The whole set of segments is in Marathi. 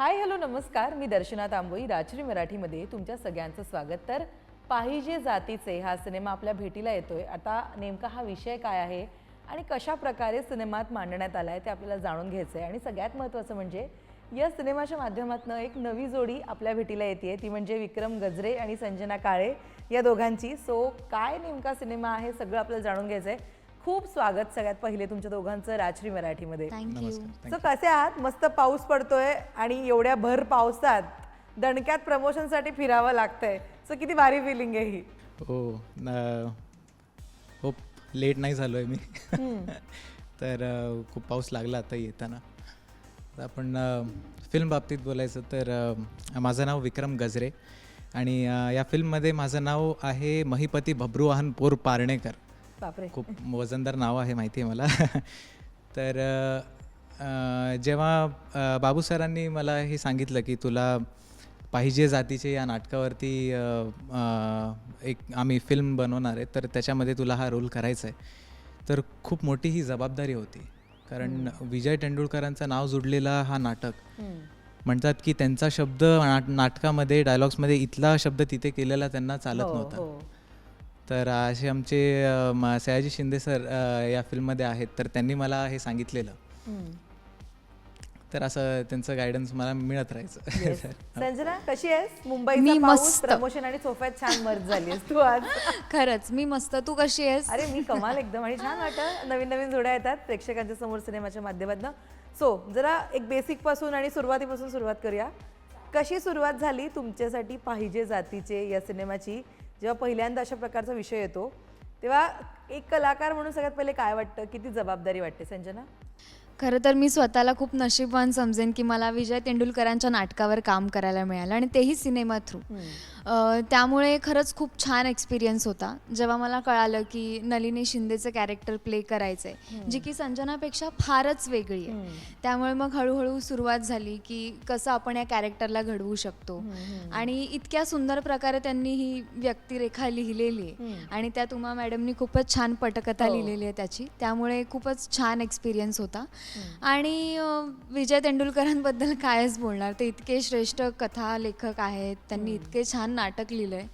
हाय हॅलो नमस्कार. मी दर्शना तांबोई राजश्री मराठीमध्ये तुमच्या सगळ्यांचं स्वागत. तर पाहिजे जातीचे हा सिनेमा आपल्या भेटीला येतोय. आता नेमका हा विषय काय आहे आणि कशा प्रकारे सिनेमात मांडण्यात आला आहे ते आपल्याला जाणून घ्यायचं आहे आणि सगळ्यात महत्त्वाचं म्हणजे या सिनेमाच्या माध्यमातून एक नवी जोडी आपल्या भेटीला येते ती म्हणजे विक्रम गजरे आणि संजना काळे या दोघांची. सो काय नेमका सिनेमा आहे सगळं आपल्याला जाणून घ्यायचं आहे खूप स्वागत सगळ्यात पहिले तुमच्या दोघांचं राजश्री मराठीमध्ये. थँक्यू सो कसे आहात? मस्त पाऊस पडतोय आणि एवढ्या भर पावसात दणक्यात प्रमोशनसाठी फिरावं लागतंय. सो किती भारी फिलिंग आहे ही. हो हो लेट नाही झालो आहे मी तर खूप पाऊस लागला आता येताना. तर आपण फिल्म बाबतीत बोलायचं तर माझं नाव विक्रम गजरे आणि या फिल्ममध्ये माझं नाव आहे महिपती भब्रुवाहन पोर पारणेकर बापरे. खूप वजनदार नाव आहे माहिती आहे मला. तर अ, जेव्हा बाबू सरांनी मला हे सांगितलं की तुला पाहिजे जातीचे या नाटकावरती अ, अ, एक आम्ही फिल्म बनवणार आहे तर त्याच्यामध्ये तुला हा रोल करायचा आहे. तर खूप मोठी ही जबाबदारी होती. कारण विजय तेंडुलकरांचं नाव जुडलेला हा नाटक. म्हणतात की त्यांचा शब्द नाट नाटकामध्ये डायलॉग्समध्ये इथला शब्द तिथे केलेला त्यांना चालत हो, नव्हता. हो. तर असे आमचे म- सयाजी शिंदे सर अ, या फिल्ममध्ये आहेत. तर त्यांनी मला हे सांगितलेलं. तर असं त्यांचं गायडन्स मला मिळत राहायचं. तर संजना कशी आहेस? मुंबईचा मी पाऊस मस्त. प्रमोशन आणि सोफ्यात छान मर्ज झाली तू आज. खरंच मी मस्त. तू कशी आहेस? अरे मी कमाल एकदम आणि छान वाटतं. नवीन नवीन जोड्या येतात प्रेक्षकांच्या समोर सिनेमाच्या माध्यमातून. सो जरा एक बेसिकपासून आणि सुरुवातीपासून सुरुवात करूया. कशी सुरुवात झाली तुमच्यासाठी पाहिजे जातीचे या सिनेमाची? जेव्हा पहिल्यांदा अशा प्रकारचा विषय येतो तेव्हा एक कलाकार म्हणून सगळ्यात पहिले काय वाटतं? किती जबाबदारी वाटते संजना? खरं तर मी स्वतःला खूप नशीबवान समजेन की मला विजय तेंडुलकरांच्या नाटकावर काम करायला मिळालं आणि तेही सिनेमा थ्रू. त्यामुळे खरंच खूप छान एक्सपिरियन्स होता. जेव्हा मला कळालं की नलिनी शिंदेचं कॅरेक्टर प्ले करायचं आहे जी की संजनापेक्षा फारच वेगळी आहे. त्यामुळे मग हळूहळू सुरुवात झाली की कसं आपण या कॅरेक्टरला घडवू शकतो. आणि इतक्या सुंदर प्रकारे त्यांनी ही व्यक्तिरेखा लिहिलेली आहे. आणि त्यात उमा मॅडमनी खूपच छान पटकथा हो. लिहिलेली आहे त्याची. त्यामुळे खूपच छान एक्सपिरियन्स होता. आणि विजय तेंडुलकरांबद्दल कायच बोलणार? ते इतके श्रेष्ठ कथा लेखक आहेत त्यांनी इतके छान नाटक लिहिलंय.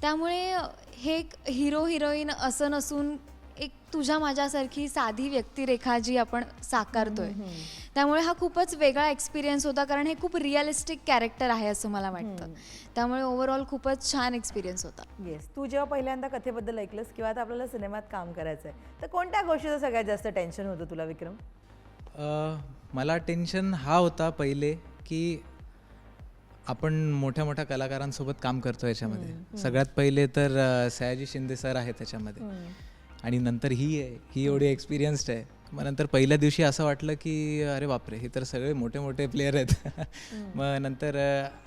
त्यामुळे अं, हे एक हिरो हिरोईन असं नसून एक तुझ्या माझ्यासारखी साधी व्यक्तिरेखा जी आपण साकारतोय. त्यामुळे हा खूपच वेगळा एक्सपिरियन्स होता कारण हे खूप रिअलिस्टिक कॅरेक्टर आहे असं मला वाटतं. त्यामुळे ओव्हरऑल खूपच छान एक्सपिरियन्स होता. येस तू जेव्हा पहिल्यांदा कथेबद्दल ऐकलंस किंवा आता आपल्याला सिनेमात काम करायचं आहे तर कोणत्या गोष्टीचं सगळ्यात जास्त टेन्शन होतं तुला विक्रम? मला टेन्शन हा होता पहिले की आपण मोठ्या मोठ्या कलाकारांसोबत काम करतो याच्यामध्ये. सगळ्यात पहिले तर सयाजी शिंदे सर आहे त्याच्यामध्ये. आणि नंतर ही आहे ही एवढी एक्सपिरियन्स्ड आहे. मग नंतर पहिल्या दिवशी असं वाटलं की अरे बापरे हे तर सगळे मोठे मोठे प्लेयर आहेत. मग नंतर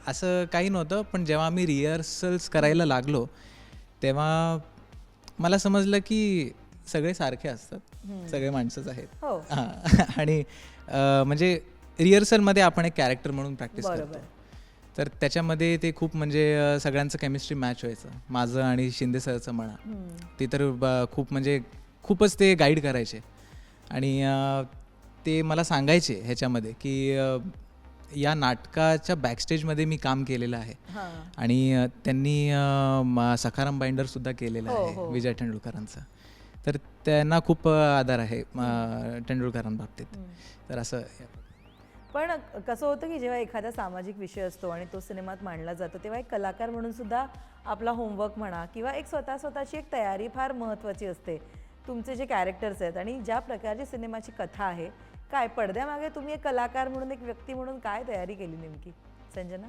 असं काही नव्हतं पण जेव्हा आम्ही रिहर्सल्स करायला लागलो तेव्हा मला समजलं की सगळे सारखे असतात. सगळे माणसंच आहेत. हो. आणि म्हणजे रिहर्सलमध्ये आपण एक कॅरेक्टर म्हणून प्रॅक्टिस. करतो. तर त्याच्यामध्ये ते खूप म्हणजे सगळ्यांचं केमिस्ट्री मॅच व्हायचं. माझं आणि शिंदे सरचं म्हणा. ते तर खूप म्हणजे खूपच ते गाईड करायचे. आणि ते मला सांगायचे ह्याच्यामध्ये की या नाटकाच्या बॅकस्टेजमध्ये मी काम केलेलं आहे. आणि त्यांनी सखाराम बाइंडर सुद्धा केलेलं हो, आहे हो. विजय तेंडुलकरांचा. तर त्यांना खूप अ, आदर आहे तेंडुलकरांबाबतीत. तर असं पण कसं होतं की जेव्हा एखादा सामाजिक विषय असतो आणि तो सिनेमात मांडला जातो तेव्हा एक कलाकार म्हणून सुद्धा आपला होमवर्क म्हणा किंवा एक स्वतः स्वतःची एक तयारी फार महत्त्वाची असते. तुमचे जे कॅरेक्टर्स आहेत आणि ज्या प्रकारची सिनेमाची कथा आहे काय पडद्यामागे तुम्ही एक कलाकार म्हणून एक व्यक्ती म्हणून काय तयारी केली नेमकी? संजना?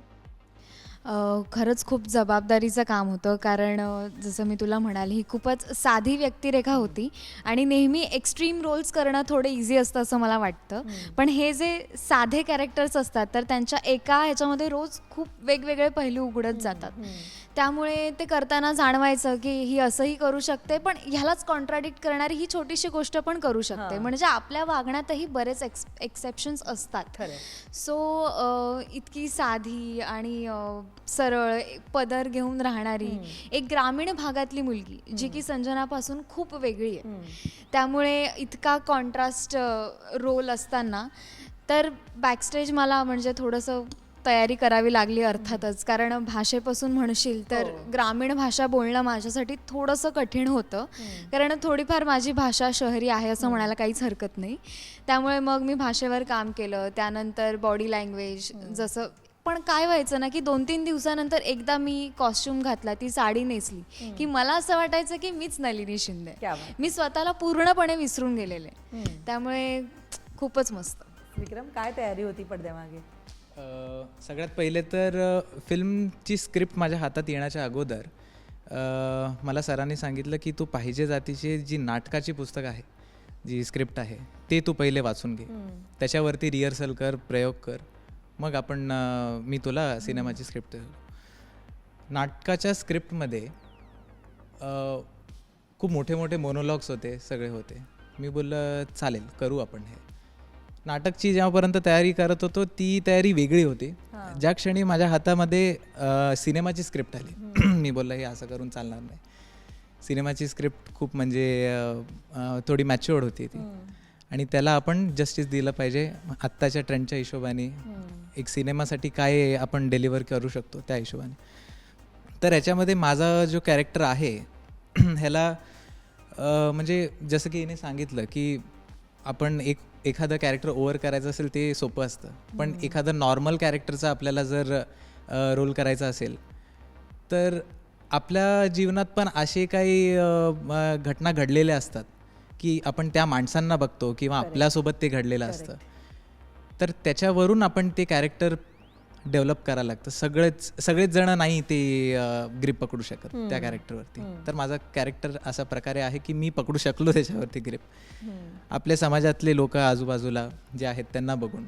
खरंच खूप जबाबदारीचं काम होतं. कारण जसं मी तुला म्हणाले ही खूपच साधी व्यक्तिरेखा होती. आणि नेहमी एक्स्ट्रीम रोल्स करणं थोडं इझी असतं असं मला वाटतं. पण हे जे साधे कॅरेक्टर्स असतात तर त्यांच्या एका ह्याच्यामध्ये रोज खूप वेगवेगळे पैलू उघडत जातात. त्यामुळे ते करताना जाणवायचं की ही असंही करू शकते पण ह्यालाच कॉन्ट्राडिक्ट करणारी ही छोटीशी गोष्ट पण करू शकते. म्हणजे आपल्या वागण्यातही बरेच एक्स एक्सेप्शन्स असतात. सो इतकी साधी आणि सरळ एक पदर घेऊन राहणारी एक ग्रामीण भागातली मुलगी जी की संजनापासून खूप वेगळी आहे. त्यामुळे इतका कॉन्ट्रास्ट रोल असताना तर बॅकस्टेज मला म्हणजे थोडंसं तयारी करावी लागली अर्थातच. कारण भाषेपासून म्हणशील तर हो. ग्रामीण भाषा बोलणं माझ्यासाठी थोडंसं कठीण होतं. कारण थोडीफार माझी भाषा शहरी आहे असं म्हणायला काहीच हरकत नाही. त्यामुळे मग मी भाषेवर काम केलं. त्यानंतर बॉडी लँग्वेज जसं पण काय व्हायचं ना की दोन तीन दिवसानंतर एकदा मी कॉस्ट्युम घातला ती साडी नेसली की मला असं वाटायचं की मीच नलिनी शिंदे. मी स्वतःला पूर्णपणे विसरून गेलेले. त्यामुळे खूपच मस्त. विक्रम काय तयारी होती पडद्यामागे? सगळ्यात पहिले तर फिल्मची स्क्रिप्ट माझ्या हातात येण्याच्या अगोदर मला सरांनी सांगितलं की तू पाहिजे जातीची जी नाटकाची पुस्तक आहे जी स्क्रिप्ट आहे ते तू पहिले वाचून घे. त्याच्यावरती रिहर्सल कर प्रयोग कर. मग आपण मी तुला सिनेमाची स्क्रिप्ट नाटकाच्या स्क्रिप्टमध्ये खूप मोठे मोठे मोनोलॉग्स होते सगळे होते. मी बोललं चालेल करू आपण हे. नाटकची जेव्हापर्यंत तयारी करत होतो ती तयारी वेगळी होती. ज्या क्षणी माझ्या हातामध्ये सिनेमाची स्क्रिप्ट आली मी बोललं हे असं करून चालणार नाही. सिनेमाची स्क्रिप्ट खूप म्हणजे थोडी मॅच्युअर्ड होती ती. आणि त्याला आपण जस्टिस दिलं पाहिजे आत्ताच्या ट्रेंडच्या हिशोबाने. एक सिनेमासाठी काय आपण डिलिव्हर करू शकतो त्या हिशोबाने. तर याच्यामध्ये माझा जो कॅरेक्टर आहे ह्याला म्हणजे जसं की हिने सांगितलं की आपण एक एखादं कॅरेक्टर ओव्हर करायचं असेल ते सोपं असतं. पण एखादं नॉर्मल कॅरेक्टरचा आपल्याला जर रोल करायचा असेल तर आपल्या जीवनात पण असे काही घटना घडलेल्या असतात की आपण त्या माणसांना बघतो किंवा आपल्यासोबत ते घडलेलं असतं. तर त्याच्यावरून आपण ते कॅरेक्टर डेव्हलप करायला लागतं. सगळेच सगळेच जण नाही ते ग्रीप पकडू शकत त्या कॅरेक्टरवरती तर माझा कॅरेक्टर अशा प्रकारे आहे की मी पकडू शकलो त्याच्यावरती ग्रीप आपल्या समाजातले लोक आजूबाजूला जे आहेत त्यांना बघून.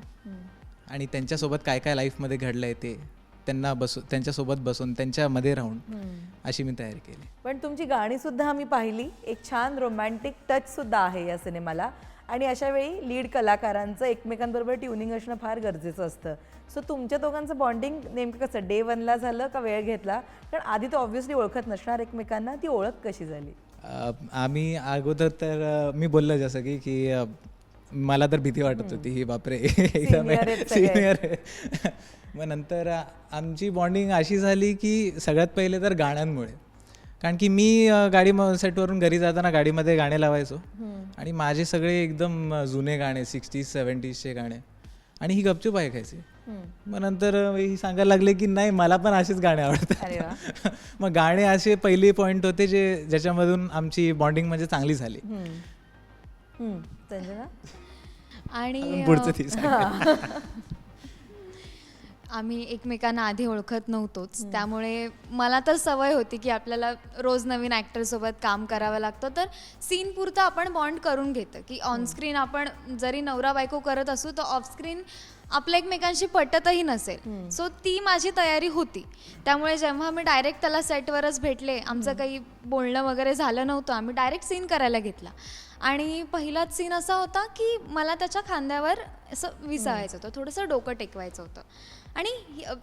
आणि त्यांच्यासोबत काय काय लाईफमध्ये घडलं आहे ते त्यांना बसू त्यांच्यासोबत बसून त्यांच्यामध्ये राहून अशी मी तयारी केली. पण तुमची गाणी सुद्धा आम्ही पाहिली. एक छान रोमॅन्टिक टच सुद्धा आहे या सिनेमाला. आणि अशा वेळी लीड कलाकारांचं एकमेकांबरोबर ट्युनिंग असणं फार गरजेचं असतं. सो तुमच्या दोघांचं बॉन्डिंग नेमकं कसं? डे वनला झालं का वेळ घेतला? कारण आधी तर ऑब्व्हियसली ओळखत नसणार एकमेकांना. ती ओळख कशी झाली? आम्ही अगोदर तर मी बोललो जसं की की मला तर भीती वाटत होती ही बापरे. सिनियर मग नंतर आमची बॉन्डिंग अशी झाली की सगळ्यात पहिले तर गाण्यांमुळे. कारण की मी गाडी सेटवरून घरी जाताना गाडीमध्ये गाणे लावायचो. आणि माझे सगळे एकदम जुने गाणे सिक्स्टीज सेवन्टीजचे गाणे. आणि ही गपचूप ऐकायची. मग नंतर ही सांगायला लागले की नाही मला पण असेच गाणे आवडतात. मग गाणे असे पहिले पॉइंट होते जे ज्याच्यामधून आमची बॉन्डिंग म्हणजे चांगली झाली. आणि पुढचं. आम्ही एकमेकांना आधी ओळखत नव्हतोच. त्यामुळे मला तर सवय होती की आपल्याला रोज नवीन ॲक्टरसोबत काम करावं लागतं. तर सीन पुरतं आपण बॉन्ड करून घेतं की ऑनस्क्रीन आपण जरी नवरा बायको करत असू तर ऑफस्क्रीन आपल्या एकमेकांशी पटतही नसेल. सो ती माझी तयारी होती. त्यामुळे जेव्हा मी डायरेक्ट त्याला सेटवरच भेटले आमचं काही बोलणं वगैरे झालं नव्हतं आम्ही डायरेक्ट सीन करायला घेतला. आणि पहिलाच सीन असा होता की मला त्याच्या खांद्यावर असं विसावायचं होतं थोडंसं डोकं टेकवायचं होतं. आणि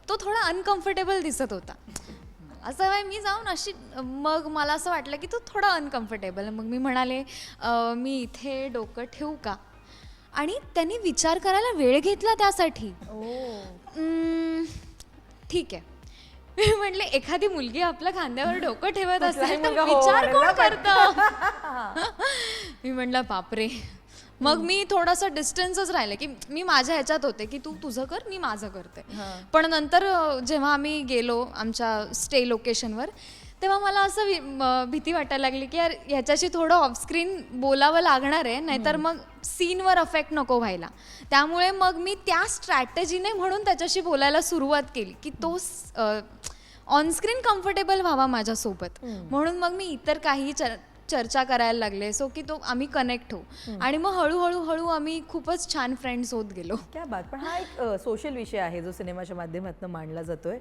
तो थोडा अनकम्फर्टेबल दिसत होता. असं आहे मी जाऊन अशी मग मला असं वाटलं की तो थोडा अनकम्फर्टेबल मग मी म्हणाले "अं, मी इथे डोकं ठेवू का? आणि त्यांनी विचार करायला वेळ घेतला त्यासाठी. "उम्म, ठीक आहे. मी म्हटले एखादी मुलगी आपल्या खांद्यावर डोकं ठेवत असेल तर हो विचार म्हणेल कोण करतं? मी म्हटलं बापरे. मग मी थोडंसं डिस्टन्सच राहिलं की मी माझ्या ह्याच्यात होते की तू तुझं कर मी माझं करते. पण नंतर अं, जेव्हा आम्ही गेलो आमच्या स्टे लोकेशनवर तेव्हा मला असं वि- म- भीती वाटायला लागली की यार ह्याच्याशी थोडं ऑफस्क्रीन बोलावं लागणार आहे नाहीतर मग सीनवर अफेक्ट नको व्हायला. त्यामुळे मग मी त्या स्ट्रॅटेजीने म्हणून त्याच्याशी बोलायला सुरुवात केली की तो ऑनस्क्रीन कम्फर्टेबल व्हावा माझ्यासोबत. म्हणून मग मी इतर काही चर चर्चा करायला लागले. सो की तो आम्ही कनेक्ट होऊ. आणि मग हळूहळू हळू आम्ही खूपच छान फ्रेंड्स होत गेलो. क्या बात. पण हा एक सोशल विषय आहे जो सिनेमाच्या माध्यमातून मांडला जातोय.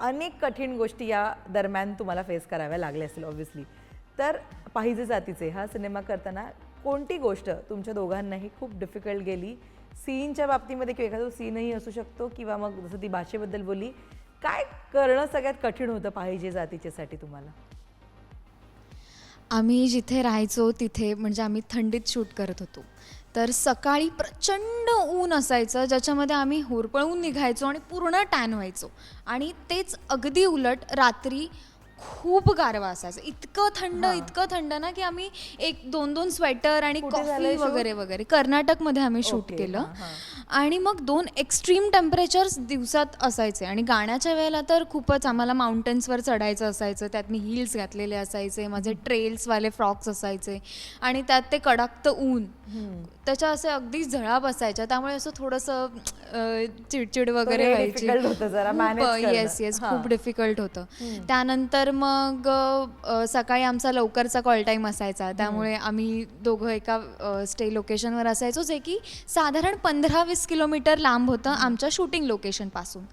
अनेक कठीण गोष्टी या दरम्यान तुम्हाला फेस कराव्या लागल्या असतील ऑब्व्हियसली तर पाहिजे जातीचे हा सिनेमा करताना कोणती गोष्ट तुमच्या दोघांनाही खूप डिफिकल्ट गेली? सीनच्या बाबतीमध्ये किंवा एखादा सीनही असू शकतो किंवा मग जसं ती भाषेबद्दल बोलली काय करणं सगळ्यात कठीण होतं पाहिजे जातीच्यासाठी तुम्हाला? आम्ही जिथे राहायचो तिथे म्हणजे आम्ही थंडीत शूट करत होतो. तर सकाळी प्रचंड ऊन असायचं ज्याच्यामध्ये आम्ही होरपळून निघायचो आणि पूर्ण टॅन व्हायचो. आणि तेच अगदी उलट रात्री खूप गारवा असायचा. इतकं थंड इतकं थंड ना की आम्ही एक दोन दोन स्वेटर आणि कॉफी? वगैरे वगैरे. कर्नाटकमध्ये आम्ही शूट केलं. आणि मग दोन एक्स्ट्रीम टेम्परेचर्स दिवसात असायचे. आणि गाण्याच्या वेळेला तर खूपच आम्हाला माउंटन्सवर चढायचं असायचं त्यात मी हिल्स घातलेले असायचे माझे ट्रेल्सवाले फ्रॉक्स असायचे आणि त्यात ते कडकतं ऊन. त्याच्या असे अगदी झळा बसायच्या त्यामुळे असं थोडंसं चिडचिड वगैरे व्हायची. Yes yes. खूप डिफिकल्ट होतं. त्यानंतर मग सकाळी आमचा लवकरचा कॉल टाईम असायचा. त्यामुळे आम्ही दोघं एका स्टे लोकेशनवर असायचो जे की साधारण पंधरा वीस किलोमीटर लांब होतं आमच्या शूटिंग लोकेशनपासून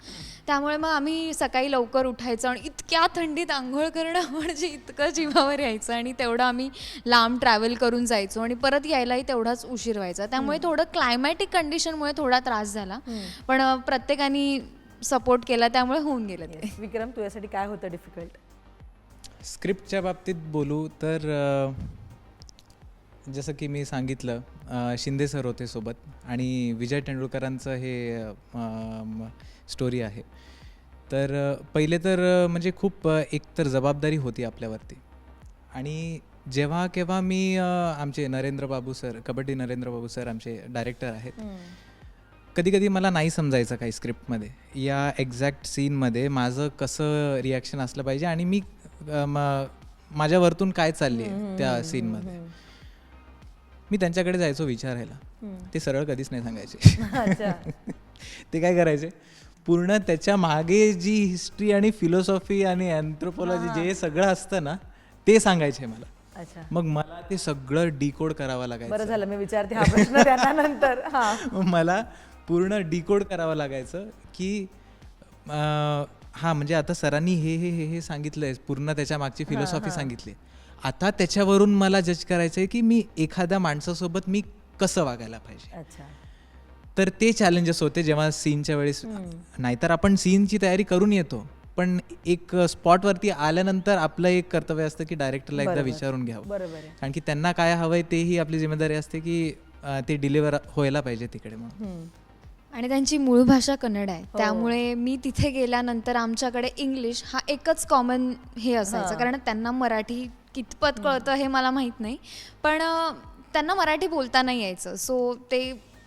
त्यामुळे मग आम्ही सकाळी लवकर उठायचं आणि इतक्या थंडीत आंघोळ करणं म्हणजे इतकं जीवावर यायचं आणि तेवढं आम्ही लांब ट्रॅव्हल करून जायचो आणि परत यायलाही तेवढाच उशीर व्हायचा. त्यामुळे थोडं क्लायमॅटिक कंडिशनमुळे थोडा त्रास झाला. पण प्रत्येकाने सपोर्ट केला त्यामुळे होऊन गेलं ते. विक्रम तुझ्यासाठी काय होतं डिफिकल्ट स्क्रिप्टच्या बाबतीत बोलू तर जसं की मी सांगितलं शिंदे सर होते सोबत आणि विजय तेंडुलकरांचं हे स्टोरी आहे. तर पहिले तर म्हणजे खूप अ, एक तर जबाबदारी होती आपल्यावरती. आणि जेव्हा केव्हा मी आमचे नरेंद्र बाबू सर कबड्डी नरेंद्र बाबू सर आमचे डायरेक्टर आहेत कधी कधी मला नाही समजायचं काही स्क्रिप्टमध्ये या एक्झॅक्ट सीनमध्ये माझं कसं रिॲक्शन असलं पाहिजे आणि मी माझ्या वरतून काय चालली आहे त्या सीनमध्ये मी त्यांच्याकडे जायचो विचारायला. ते सरळ कधीच नाही सांगायचे. ते काय करायचे? पूर्ण त्याच्यामागे जी हिस्ट्री आणि फिलॉसॉफी आणि अँथ्रोपॉलॉजी जे सगळं असतं ना ते सांगायचे मला. अच्छा. मग मला ते सगळं डिकोड करावं बरं लागायचं झालं मी विचारते हा प्रश्न हा. मला पूर्ण डिकोड करावं लागायचं की हा म्हणजे आता सरांनी हे हे हे हे सांगितलंय पूर्ण त्याच्या मागची फिलॉसॉफी सांगितली. आता त्याच्यावरून मला जज करायचं आहे की मी एखाद्या माणसासोबत मी कसं वागायला पाहिजे? अच्छा. तर ते चॅलेंजेस होते जेव्हा सीनच्या वेळेस नाहीतर आपण सीनची तयारी करून येतो. पण एक स्पॉटवरती आल्यानंतर आपलं एक कर्तव्य असतं की डायरेक्टरला एकदा. विचारून घ्यावं. बरोबर आहे. कारण की त्यांना काय हवंय तेही आपली जिम्मेदारी असते की ते डिलिव्हर व्हायला पाहिजे तिकडे म्हणून हम्म. आणि त्यांची मूळ भाषा कन्नड आहे. त्यामुळे मी तिथे गेल्यानंतर आमच्याकडे इंग्लिश हा एकच कॉमन हे असायचं. कारण त्यांना मराठी कितपत कळतं हे मला माहीत नाही. पण त्यांना मराठी बोलता नाही यायचं. सो ते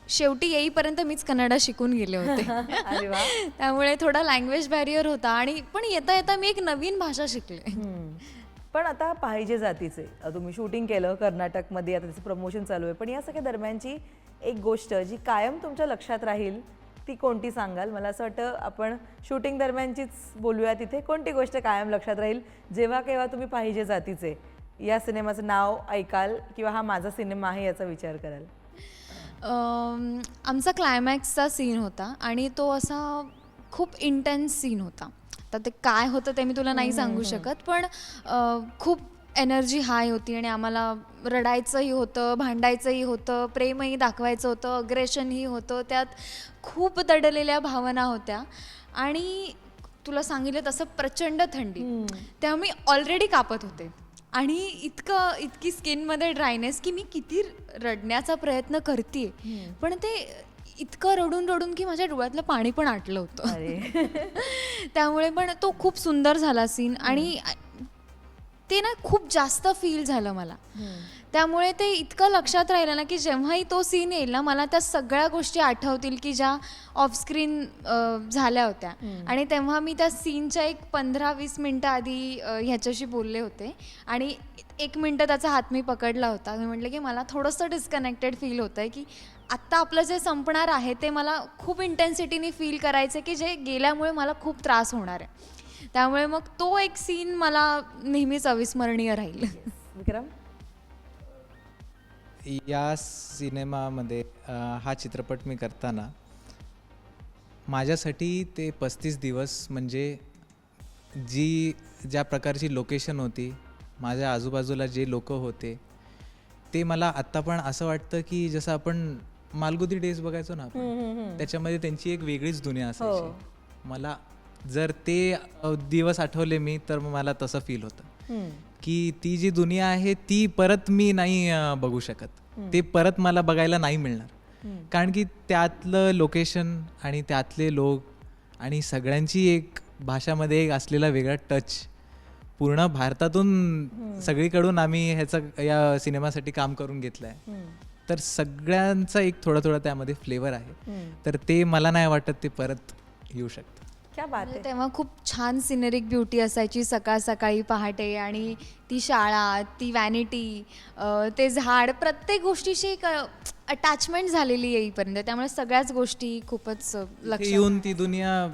शेवटी येईपर्यंत मीच कन्नड शिकून गेले होते. अरे वा. त्यामुळे थोडा लँग्वेज बॅरियर होता आणि पण येता येता मी एक नवीन भाषा शिकले. पण आता पाहिजे जातीचे. तुम्ही शूटिंग केलं कर्नाटकमध्ये आता त्याचं प्रमोशन चालू आहे. पण या सगळ्या दरम्यानची एक गोष्ट जी कायम तुमच्या लक्षात राहील ती कोणती सांगाल? मला असं वाटतं आपण शूटिंग दरम्यानचीच बोलूया तिथे. कोणती गोष्ट कायम लक्षात राहील? जेव्हा केव्हा तुम्ही पाहिजे जातीचे या सिनेमाचं नाव ऐकाल किंवा हा माझा सिनेमा आहे याचा विचार कराल? आमचा क्लायमॅक्सचा सीन होता आणि तो असा खूप इंटेन्स सीन होता. तर ते काय होतं ते मी तुला नाही सांगू शकत पण खूप एनर्जी हाय होती आणि आम्हाला रडायचंही होतं भांडायचंही होतं प्रेमही दाखवायचं होतं अग्रेशनही होतं त्यात खूप दडलेल्या भावना होत्या. आणि तुला सांगितलं तसं प्रचंड थंडी. तेव्हा मी ऑलरेडी कापत होते. आणि इतकं इतकी स्किनमध्ये ड्रायनेस की मी किती रडण्याचा प्रयत्न करते पण ते इतकं रडून रडून की माझ्या डोळ्यातलं पाणी पण आटलं होतं. अरे. त्यामुळे पण तो खूप सुंदर झाला सीन. आणि ते ना खूप जास्त फील झालं मला. त्यामुळे ते इतकं लक्षात राहिलं ना की जेव्हाही तो सीन येईल ना मला त्या सगळ्या गोष्टी आठवतील की ज्या ऑफस्क्रीन झाल्या होत्या. आणि तेव्हा मी त्या सीनच्या एक पंधरा वीस मिनटं आधी ह्याच्याशी बोलले होते. आणि एक मिनटं त्याचा हात मी पकडला होता. मी म्हटलं की मला थोडंसं डिस्कनेक्टेड फील होतं आहे की आत्ता आपलं जे संपणार आहे ते मला खूप इंटेन्सिटीने फील करायचं की जे गेल्यामुळे मला खूप त्रास होणार आहे. त्यामुळे मग तो एक सीन मला नेहमीच अविस्मरणीय राहील. विक्रम? या सिनेमामध्ये हा चित्रपट मी करताना माझ्यासाठी ते पस्तीस दिवस म्हणजे जी ज्या प्रकारची लोकेशन होती माझ्या आजूबाजूला जे लोक होते ते मला आत्ता पण असं वाटतं की जसं आपण मालगुदी डेज बघायचो ना आपण त्याच्यामध्ये त्यांची एक वेगळीच दुनिया असायची. मला जर ते दिवस आठवले मी तर मला तसं फील होतं. की ती जी दुनिया आहे ती परत मी नाही बघू शकत. ते परत मला बघायला नाही मिळणार. कारण की त्यातलं लोकेशन आणि त्यातले लोक आणि सगळ्यांची एक भाषामध्ये एक असलेला वेगळा टच पूर्ण भारतातून सगळीकडून आम्ही ह्याचं या सिनेमासाठी काम करून घेतलं आहे तर सगळ्यांचा एक थोडा थोडा त्यामध्ये फ्लेवर आहे. तर ते मला नाही वाटत ते परत येऊ शकतं. क्या बात म्हणजे आहे तेव्हा खूप छान सिनेरिक ब्युटी असायची सकाळ सकाळी पहाटे आणि ती शाळा ती वॅनिटी ते झाड प्रत्येक गोष्टीशी एक अटॅचमेंट झालेली येईपर्यंत. त्यामुळे सगळ्याच गोष्टी खूपच लक्षात येऊन ती दुनिया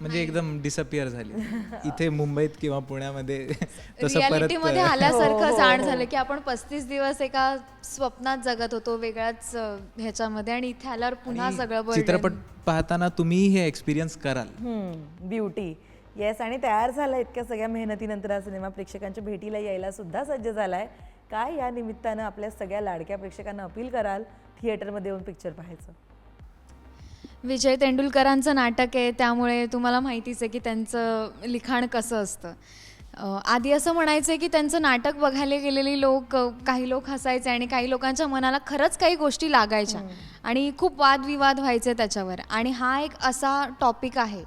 म्हणजे एकदम डिसअपिअर झाली. इथे मुंबईत किंवा पुण्यामध्ये तसं परत रियालिटीमध्ये हो, आल्यासारखं जाण झालं की आपण पस्तीस दिवस एका स्वप्नात जगत होतो वेगळ्याच अ, ह्याच्यामध्ये आणि इथे आल्यावर पुन्हा सगळं burden. चित्रपट पाहताना तुम्ही हे एक्सपिरियन्स कराल. ब्युटी येस आणि तयार झाला इतक्या सगळ्या मेहनतीनंतर हा सिनेमा. प्रेक्षकांच्या भेटीला यायला सुद्धा सज्ज झालाय. काय या निमित्तानं आपल्या सगळ्या लाडक्या प्रेक्षकांना अपील कराल? थिएटरमध्ये येऊन पिक्चर पाहायचं. विजय तेंडुलकरांचं नाटक आहे त्यामुळे तुम्हाला माहितीच आहे की त्यांचं लिखाण कसं असतं. आधी असं म्हणायचं की त्यांचं नाटक बघायला गेलेली लोक काही लोक हसायचे आणि काही लोकांच्या मनाला खरंच काही गोष्टी लागायच्या आणि खूप वादविवाद व्हायचे त्याच्यावर. आणि हा एक असा टॉपिक आहे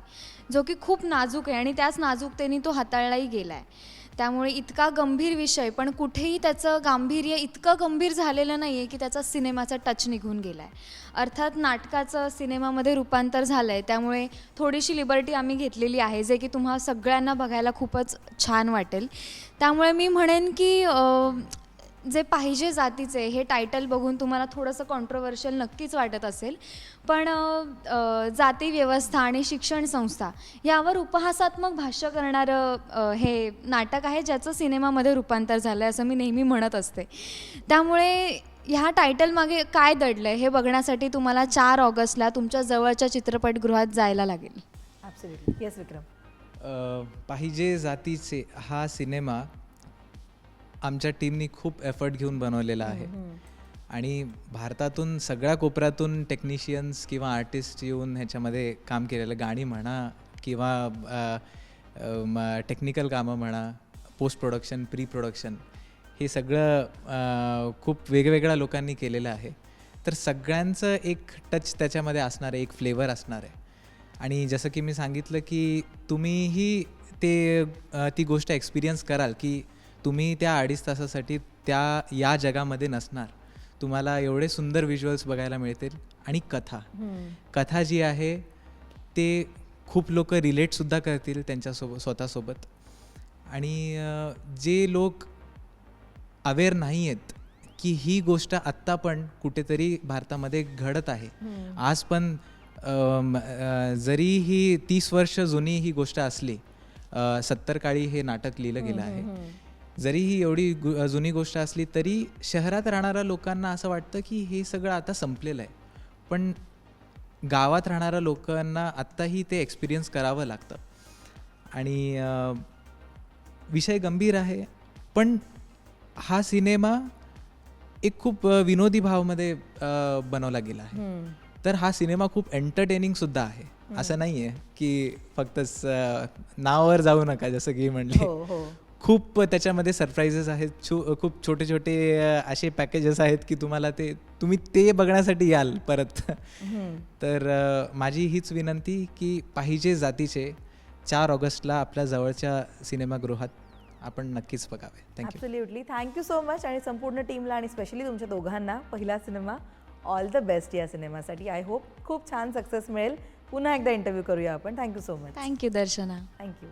जो की खूप नाजूक आहे आणि त्याच नाजूकतेने तो हाताळलाही गेला आहे त्यामुळे इतका गंभीर विषय पण कुठेही त्याचं गांभीर्य इतकं गंभीर झालेलं नाही आहे की त्याचा सिनेमाचा टच निघून गेला आहे अर्थात नाटकाचं सिनेमामध्ये रूपांतर झालं आहे त्यामुळे थोडीशी लिबर्टी आम्ही घेतलेली आहे जे की तुम्हा सगळ्यांना बघायला खूपच छान वाटेल. त्यामुळे मी म्हणेन की जे पाहिजे जातीचे हे टायटल बघून तुम्हाला थोडंसं कॉन्ट्रोवर्शियल नक्कीच वाटत असेल. पण जाती व्यवस्था आणि शिक्षण संस्था यावर उपहासात्मक भाष्य करणारं हे नाटक आहे ज्याचं सिनेमामध्ये रूपांतर झालं आहे असं मी नेहमी म्हणत असते. त्यामुळे ह्या टायटल मागे काय दडलं आहे हे बघण्यासाठी तुम्हाला चार ऑगस्टला तुमच्या जवळच्या चित्रपटगृहात जायला लागेल. येस विक्रम पाहिजे जातीचे हा सिनेमा आमच्या टीमनी खूप एफर्ट घेऊन बनवलेला आहे. आणि भारतातून सगळ्या कोपऱ्यातून टेक्निशियन्स किंवा आर्टिस्ट येऊन ह्याच्यामध्ये काम केलेलं गाणी म्हणा किंवा टेक्निकल कामं म्हणा पोस्ट प्रोडक्शन प्री प्रोडक्शन हे सगळं खूप वेगवेगळ्या लोकांनी केलेलं आहे. तर सगळ्यांचं एक टच त्याच्यामध्ये असणार आहे एक फ्लेवर असणार आहे. आणि जसं की मी सांगितलं की तुम्हीही ते ती गोष्ट एक्सपिरियन्स कराल की तुम्ही त्या अडीच तासासाठी त्या या जगामध्ये नसणार. तुम्हाला एवढे सुंदर व्हिज्युअल्स बघायला मिळतील आणि कथा. कथा जी आहे ते खूप लोक रिलेटसुद्धा करतील त्यांच्यासोबत स्वतःसोबत. आणि जे लोक अवेअर नाही आहेत की ही गोष्ट आत्ता पण कुठेतरी भारतामध्ये घडत आहे. आज पण जरी ही तीस वर्ष जुनी ही गोष्ट असली सत्तर काळी हे नाटक लिहिलं गेलं आहे जरी ही एवढी जुनी गोष्ट असली तरी शहरात राहणाऱ्या लोकांना असं वाटतं की हे सगळं आता संपलेलं आहे. पण गावात राहणाऱ्या लोकांना आत्ताही ते एक्सपिरियन्स करावं लागतं. आणि विषय गंभीर आहे. पण हा सिनेमा एक खूप विनोदी भावमध्ये बनवला गेला आहे. तर हा सिनेमा खूप एंटरटेनिंग सुद्धा आहे. असं नाही आहे की फक्त स- नावावर जाऊ नका जसं की म्हणले हो हो. खूप त्याच्यामध्ये सरप्राईजेस आहेत. छो खूप छोटे छोटे असे पॅकेजेस आहेत की तुम्हाला ते तुम्ही ते बघण्यासाठी याल परत. तर माझी हीच विनंती की पाहिजे जातीचे चार ऑगस्टला आपल्या जवळच्या सिनेमागृहात आपण नक्कीच बघावे. थँक्यू थँक्यू सो मच आणि संपूर्ण टीमला आणि स्पेशली तुमच्या दोघांना पहिला सिनेमा ऑल द बेस्ट या सिनेमासाठी. आय होप खूप छान सक्सेस मिळेल. पुन्हा एकदा इंटरव्ह्यू करूया आपण. Thank you so much thank you Darshana. Thank you